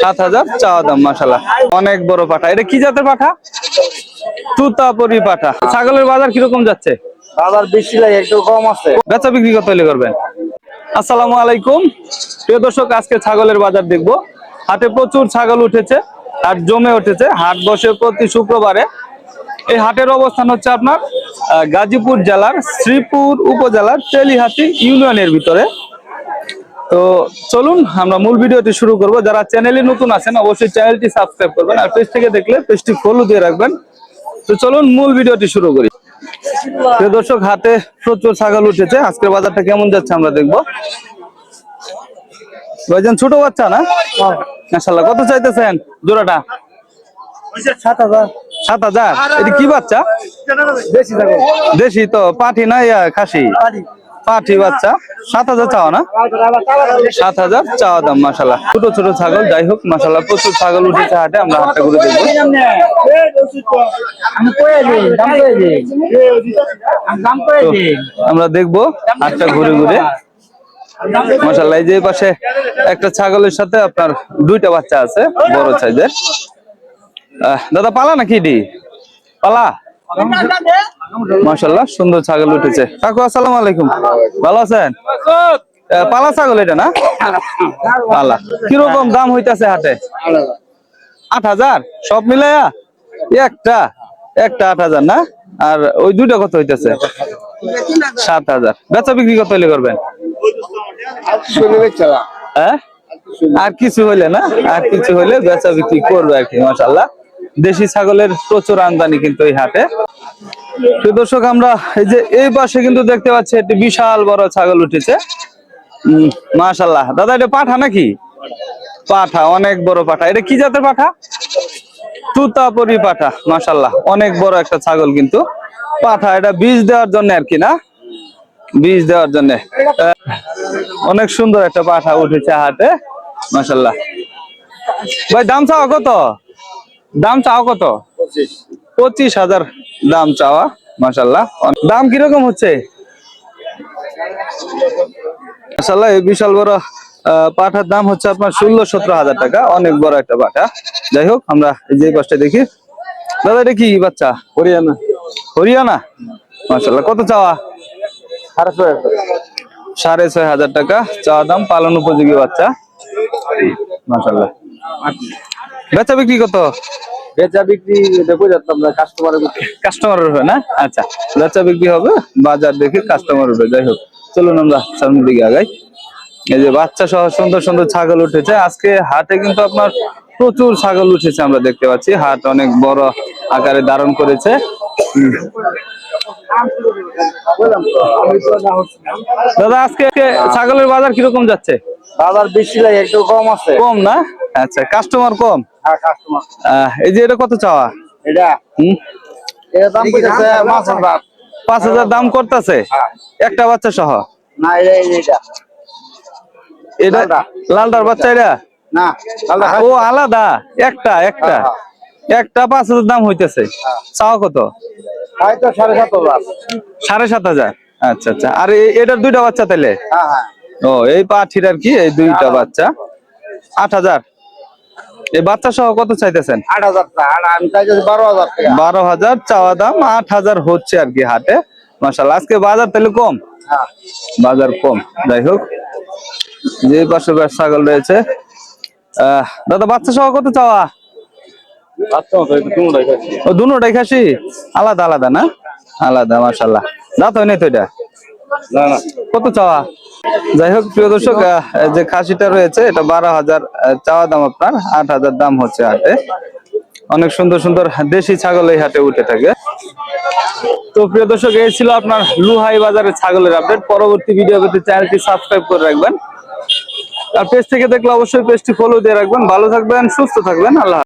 সাত হাজার চাওয়া দাম মাসাল্লাহ অনেক বড় পাঠা। এটা কি জাতের পাঠা? তুতাপরি পাঠা। ছাগলের বাজার কীরকম যাচ্ছে? বাজার বেশি লাগে একটু কম আছে। বেচা বিক্রি কত হলে করবেন? আসসালামু আলাইকুম। প্রিয় দর্শক আজকে ছাগলের বাজার দেখব। হাটে প্রচুর ছাগল উঠেছে আর জমে উঠেছে। হাট বসে প্রতি শুক্রবারে। এই হাটের অবস্থান হচ্ছে আপনার গাজীপুর জেলার শ্রীপুর উপজেলার তেলিহাটি ইউনিয়নের ভিতরে। তো চলুন আমরা মূল ভিডিওটি শুরু করব। যারা চ্যানেলে নতুন আছেন অবশ্যই চ্যানেলটি সাবস্ক্রাইব করবেন আর পেজ থেকে দেখলে পেজটি ফলো দিয়ে রাখবেন। তো চলুন মূল ভিডিওটি শুরু করি। দর্শক হাতে প্রচুর ছাগল উঠেছে। আজকের বাজারটা কেমন যাচ্ছে আমরা দেখব। ভাইজান ছোট বাচ্চা না? মাশাল্লাহ কত চাইতেছেন জোড়াটা? সাত হাজার। সাত হাজার এটি কি বাচ্চা? দেশি তো পাঠি না খাসি? পাঠি বাচ্চা, সাত হাজার চাওয়া না? সাত হাজার চাওয়া দাম মাসাল্লাহ ছোট ছোট ছাগল, যাই হোক মাসাল্লাহ প্রচুর ছাগল উঠেছে হাটে, আমরা হাটটা ঘুরে দেখব। আমরা দেখব হাটটা ঘুরে ঘুরে। এই যে পাশে একটা ছাগলের সাথে আপনার দুইটা বাচ্চা আছে, বড় সাইজের। দাদা, পালা নাকি এটি? পালা? মাসাল্লাহ সুন্দর ছাগল উঠেছে। কাকু, আসসালাম আলাইকুম। ভালো আছেন? পালা ছাগল এটা না? পালা। কীরকম দাম হইতাছে হাটে? আট হাজার? সব মিলাইয়া? একটা। একটা আট হাজার না? আর ওই দুইটা কত হইতাছে? সাত হাজার। বেচা বিক্রি কত হইলে করবেন? হ্যাঁ? আর কিছু হইলে না? আর কিছু হইলে বেচা বিক্রি করবে আর কি মাসাল্লাহ দেশি ছাগলের প্রচুর আমদানি কিন্তু এই হাটে। দর্শক, আমরা এই যে এই পাশে কিন্তু দেখতে পাচ্ছি, একটি বিশাল বড় ছাগল উঠেছে। মাশাল্লাহ দাদা, এটা পাঠা নাকি? পাঠা, অনেক বড় পাঠা। এটা কি জাতের পাঠা? তুতাপরি পাঠা মাশাল্লাহ অনেক বড় একটা ছাগল কিন্তু। পাঠা, এটা বীজ দেওয়ার জন্য আর কি না? বীজ দেওয়ার জন্য। অনেক সুন্দর একটা পাঠা উঠেছে হাটে মাশাল্লাহ ভাই, দাম চাওয়া কত? দাম চাওয়া কত? পঁচিশ। হাজার দাম চাওয়া মাশাল্লাহ দাম কীরকম হচ্ছে? মাশাল্লাহ এই বিশাল বড় পাঠার দাম হচ্ছে আপনার ষোলো সতেরো হাজার টাকা। অনেক বড় একটা পাঠা। যাই হোক আমরা এই যে পাশটা দেখি। দাদা এটা কি বাচ্চা? হরিয়ানা। হরিয়ানা? মাশাল্লাহ কত চাওয়া? সাড়ে ছয় হাজার। টাকা। চাওয়া দাম পালন উপযোগী বাচ্চা। মাশাল্লাহ বেচা বিক্রি কত? বেচা বিক্রি দেখো যাতাম না কাস্টমারের কাস্টমার উঠবে না? আচ্ছা বেচা বিক্রি হবে বাজার দেখে কাস্টমার উঠবে যাই হোক। চলুন আমরা সামনের দিকে আগাই। এই যে বাচ্চা সহ সুন্দর সুন্দর ছাগল উঠেছে। আজকে হাটে কিন্তু আপনার প্রচুর ছাগল উঠেছে আমরা দেখতে পাচ্ছি। হাট অনেক বড় আকারে ধারণ করেছে। দাদা আজকে ছাগলের বাজার কীরকম যাচ্ছে? বাজার বেশি লাগে একটু কম আছে। কম না? আচ্ছা কাস্টমার কম? হ্যাঁ এই যে এটা কত চাওয়া? এটা? হুম? এটা দাম কইতেছে পাঁচ হাজার পাঁচ হাজার দাম করতেছে? একটা বাচ্চা সহ? না এটা এটা। এটা লালটা। লালটার বাচ্চা এটা? না ও আলাদা? একটা একটা। একটা পাঁচ হাজার দাম হইতেছে। চাওয়া কত? হয়তো সাড়ে সাত হাজার। সাড়ে সাত হাজার? আচ্ছা আচ্ছা। আর এটার দুইটা বাচ্চা তাইলে? হ্যাঁ হ্যাঁ। ও এই পাঠির আর কি এই দুইটা বাচ্চা। আট হাজার? এই বাচ্চা সহ কত চাইতেছেন? আট হাজার বারো হাজার বারো হাজার চাওয়া দাম আট হাজার হচ্ছে আর কি হাটে। মাসাল আজকে বাজার তাহলে কম? হ্যাঁ। বাজার কম যাই হোক। যে পাশে ছাগল রয়েছে। আহ, দাদা বাচ্চা সহ কত চাওয়া আচ্ছা কোনোটাই খাচ্ছি ও দুটাই খাসি। আলাদা আলাদা না? আলাদা মাশাল্লাহ দাঁত হয় নাই তো এটা? কত চাওয়া? যাই হোক প্রিয় দর্শক যে খাসিটা রয়েছে এটা বারো হাজার চাওয়া দাম আপনার আট হাজার দাম হচ্ছে হাটে। অনেক সুন্দর সুন্দর দেশি ছাগল এই হাটে উঠে থাকে। তো প্রিয় দর্শক এই ছিল আপনার লুহাই বাজারের ছাগলের আপডেট। পরবর্তী ভিডিও পেতে চ্যানেলটি সাবস্ক্রাইব করে রাখবেন। আর পেজ থেকে দেখলে অবশ্যই পেজটি ফলো দিয়ে রাখবেন। ভালো থাকবেন সুস্থ থাকবেন। আল্লাহ।